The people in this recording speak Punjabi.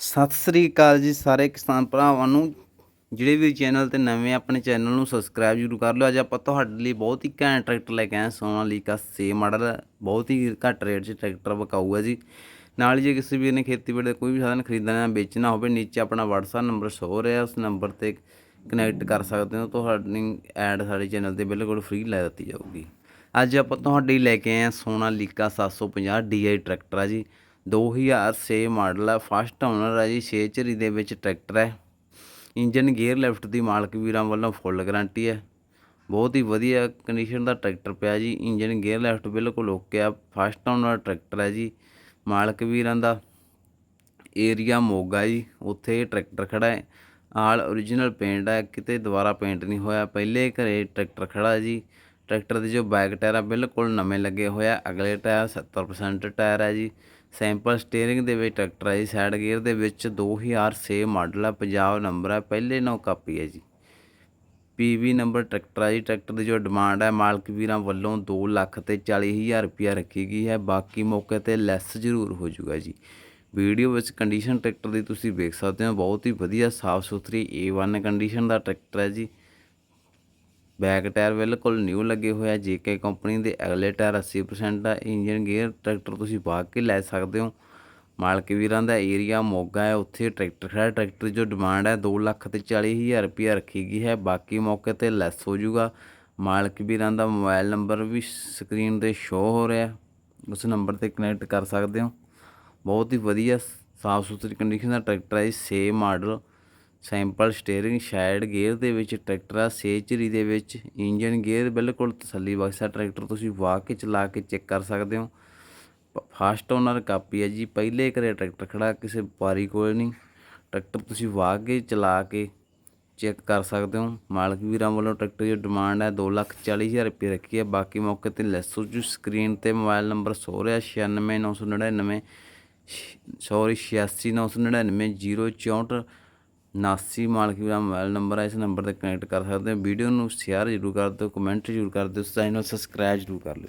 ਸਤਿ ਸ੍ਰੀ ਅਕਾਲ ਜੀ ਸਾਰੇ ਕਿਸਾਨ ਭਰਾਵਾਂ ਨੂੰ। ਜਿਹੜੇ ਵੀ ਚੈਨਲ ਤੇ ਨਵੇਂ ਆਪਣੇ ਚੈਨਲ ਨੂੰ ਸਬਸਕ੍ਰਾਈਬ ਜ਼ਰੂਰ ਕਰ ਲਿਓ। ਅੱਜ ਆਪਾਂ ਤੁਹਾਡੇ ਲਈ ਬਹੁਤ ਹੀ ਘੈਂਟ ਟਰੈਕਟਰ ਲੈ ਕੇ ਆਏ ਹਾਂ ਸੋਨਾਲੀਕਾ 6 ਮਾਡਲ ਬਹੁਤ ਹੀ ਘੱਟ ਰੇਟ 'ਚ ਟਰੈਕਟਰ ਵਿਕਾਊ ਹੈ ਜੀ। ਨਾਲ ਹੀ ਜੇ ਕਿਸੇ ਵੀਰ ਨੇ ਖੇਤੀਬਾੜੀ ਦਾ ਕੋਈ ਵੀ ਸਾਧਨ ਖਰੀਦਣਾ ਜਾਂ ਵੇਚਣਾ ਹੋਵੇ, ਨੀਚੇ ਆਪਣਾ WhatsApp ਨੰਬਰ ਸ਼ੋ ਰਿਹਾ, ਉਸ ਨੰਬਰ ਤੇ ਕਨੈਕਟ ਕਰ ਸਕਦੇ ਹੋ। ਤੁਹਾਡੀ ਐਡ ਸਾਡੇ ਚੈਨਲ ਤੇ ਬਿਲਕੁਲ ਫ੍ਰੀ ਲੈ ਦਿੱਤੀ ਜਾਊਗੀ। ਅੱਜ ਆਪਾਂ ਤੁਹਾਡੇ ਲਈ ਲੈ ਕੇ ਆਏ ਹਾਂ ਸੋਨਾਲੀਕਾ 750 DI ਟਰੈਕਟਰ ਆ ਜੀ। 2006 ਮਾਡਲ ਹੈ ਫਸਟ ਓਨਰ ਹੈ ਜੀ 6 ਝਰੀ ਦੇ ਵਿੱਚ ਟਰੈਕਟਰ ਹੈ ਇੰਜਨ ਗੇਅਰ ਲਿਫਟ ਦੀ ਮਾਲਕ ਵੀਰਾਂ ਵੱਲੋਂ ਫੁੱਲ ਗਾਰੰਟੀ ਹੈ ਬਹੁਤ ਹੀ ਵਧੀਆ ਕੰਡੀਸ਼ਨ ਦਾ ਟਰੈਕਟਰ ਪਿਆ ਜੀ ਇੰਜਨ ਗੇਅਰ ਲਿਫਟ ਬਿਲਕੁਲ ਓਕੇ ਆ ਫਸਟ ਓਨਰ ਟਰੈਕਟਰ ਹੈ ਜੀ, ਮਾਲਕ ਵੀਰਾਂ ਦਾ। ਏਰੀਆ ਮੋਗਾ ਜੀ, ਉੱਥੇ ਇਹ ਟਰੈਕਟਰ ਖੜਾ ਹੈ। ਆਲ origignal ਪੇਂਟ ਹੈ ਕਿਤੇ ਦੁਬਾਰਾ ਪੇਂਟ ਨਹੀਂ ਹੋਇਆ, ਪਹਿਲੇ ਘਰੇ ਟਰੈਕਟਰ ਖੜਾ ਜੀ। ਟਰੈਕਟਰ ਦੇ ਜੋ ਬੈਕ ਟਾਇਰ ਆ, ਬਿਲਕੁਲ ਨਵੇਂ ਲੱਗੇ ਹੋਇਆ ਅਗਲੇ ਟਾਇਰ 70% ਟਾਇਰ ਹੈ ਜੀ। ਸੈਂਪਲ ਸਟੀਅਰਿੰਗ ਦੇ ਵਿੱਚ ਟਰੈਕਟਰ ਹੈ ਜੀ ਸਾਈਡ ਗੇਅਰ ਦੇ ਵਿੱਚ 2006 ਮਾਡਲ ਹੈ ਪੰਜਾਬ ਨੰਬਰ ਹੈ ਪਹਿਲੇ ਨੌ ਕਾਪੀ ਹੈ ਜੀ। ਪੀਵੀ ਨੰਬਰ ਟਰੈਕਟਰ ਹੈ ਜੀ, ਟਰੈਕਟਰ ਦੀ ਜੋ ਡਿਮਾਂਡ ਹੈ ਮਾਲਕ ਵੀਰਾਂ ਵੱਲੋਂ 2 ਲੱਖ ਤੇ 40 ਹਜ਼ਾਰ ਰੁਪਇਆ ਰੱਖੀ ਗਈ ਹੈ। ਬਾਕੀ ਮੌਕੇ ਤੇ ਲੈਸ ਜ਼ਰੂਰ ਹੋ ਜਾਊਗਾ ਜੀ। ਵੀਡੀਓ ਵਿੱਚ ਕੰਡੀਸ਼ਨ ਟਰੈਕਟਰ ਦੀ ਤੁਸੀਂ ਵੇਖ ਸਕਦੇ ਹੋ, ਬਹੁਤ ਹੀ ਵਧੀਆ ਸਾਫ਼ ਸੁਥਰੀ A1 ਕੰਡੀਸ਼ਨ ਦਾ ਟਰੈਕਟਰ ਹੈ ਜੀ। ਬੈਕ ਟਾਇਰ ਬਿਲਕੁਲ ਨਿਊ ਲੱਗੇ ਹੋਏ ਹੋਇਆ ਜੇਕੇ ਕੰਪਨੀ ਦੇ ਅਗਲੇ ਟਾਇਰ 80% ਆ ਇੰਜਨ ਗੇਅਰ ਟਰੈਕਟਰ ਤੁਸੀਂ ਪਾ ਕੇ ਲੈ ਸਕਦੇ ਹੋ। ਮਾਲਕ ਵੀਰਾਂ ਦਾ ਏਰੀਆ ਮੋਗਾ ਹੈ। ਉੱਥੇ ਟਰੈਕਟਰ ਖੜਾ ਟਰੈਕਟਰ ਜੋ ਡਿਮਾਂਡ ਹੈ 2 ਲੱਖ ਤੇ 40 ਹਜ਼ਾਰ ਰੁਪਇਆ ਰੱਖੀ ਗਈ ਹੈ। ਬਾਕੀ ਮੌਕੇ ਤੇ ਲੈਸ ਹੋ ਜਾਊਗਾ। ਮਾਲਕ ਵੀਰਾਂ ਦਾ ਮੋਬਾਈਲ ਨੰਬਰ ਵੀ ਸਕਰੀਨ ਤੇ ਸ਼ੋ ਹੋ ਰਿਹਾ ਉਸ ਨੰਬਰ ਤੇ ਕਨੈਕਟ ਕਰ ਸਕਦੇ ਹੋ। ਬਹੁਤ ਹੀ ਵਧੀਆ ਸਾਫ਼ ਸੁਥਰੀ ਕੰਡੀਸ਼ਨ ਦਾ ਟਰੈਕਟਰ ਹੈ ਸੇ model sample steering side gear ਦੇ ਵਿੱਚ ਟਰੈਕਟਰ ਆ ਸੇਚਰੀ ਦੇ ਵਿੱਚ ਇੰਜਨ ਗੇਅਰ, ਬਿਲਕੁਲ ਤਸੱਲੀ ਬਖਸ਼ਾ ਟਰੈਕਟਰ ਤੁਸੀਂ ਵਾਕ ਕੇ ਚਲਾ ਕੇ ਚੈੱਕ ਕਰ ਸਕਦੇ ਹੋ। ਫਾਸਟ ਓਨਰ ਕਾਪੀ ਹੈ ਜੀ, ਪਹਿਲੇ ਘਰੇ ਟਰੈਕਟਰ ਖੜਾ, ਕਿਸੇ ਵਪਾਰੀ ਕੋਲ ਨਹੀਂ। ਟਰੈਕਟਰ ਤੁਸੀਂ ਵਾਕ ਕੇ ਚਲਾ ਕੇ ਚੈੱਕ ਕਰ ਸਕਦੇ ਹੋ। ਮਾਲਕ ਵੀਰਾਂ ਵੱਲੋਂ ਟਰੈਕਟਰ ਦੀ ਡਿਮਾਂਡ ਹੈ 240000 ਰੁਪਏ ਰੱਖੀ ਹੈ। ਬਾਕੀ ਮੌਕੇ ਤੇ ਲੈਸੋ ਜੂ ਸਕਰੀਨ ਤੇ ਮੋਬਾਈਲ ਨੰਬਰ 100969999 ਸੌਰੀ 86999 064 ਨਾਸੀ ਮਾਲਕੀ ਦਾ ਮੋਬਾਈਲ ਨੰਬਰ ਹੈ, ਇਸ ਨੰਬਰ ਤੇ ਕਨੈਕਟ ਕਰ ਸਕਦੇ ਹੋ। ਵੀਡੀਓ ਨੂੰ ਸ਼ੇਅਰ ਜ਼ਰੂਰ ਕਰ ਦਿਓ ਕਮੈਂਟ ਜ਼ਰੂਰ ਕਰ ਦਿਓ ਚੈਨਲ ਸਬਸਕ੍ਰਾਈਬ ਜ਼ਰੂਰ ਕਰ ਲਿਓ।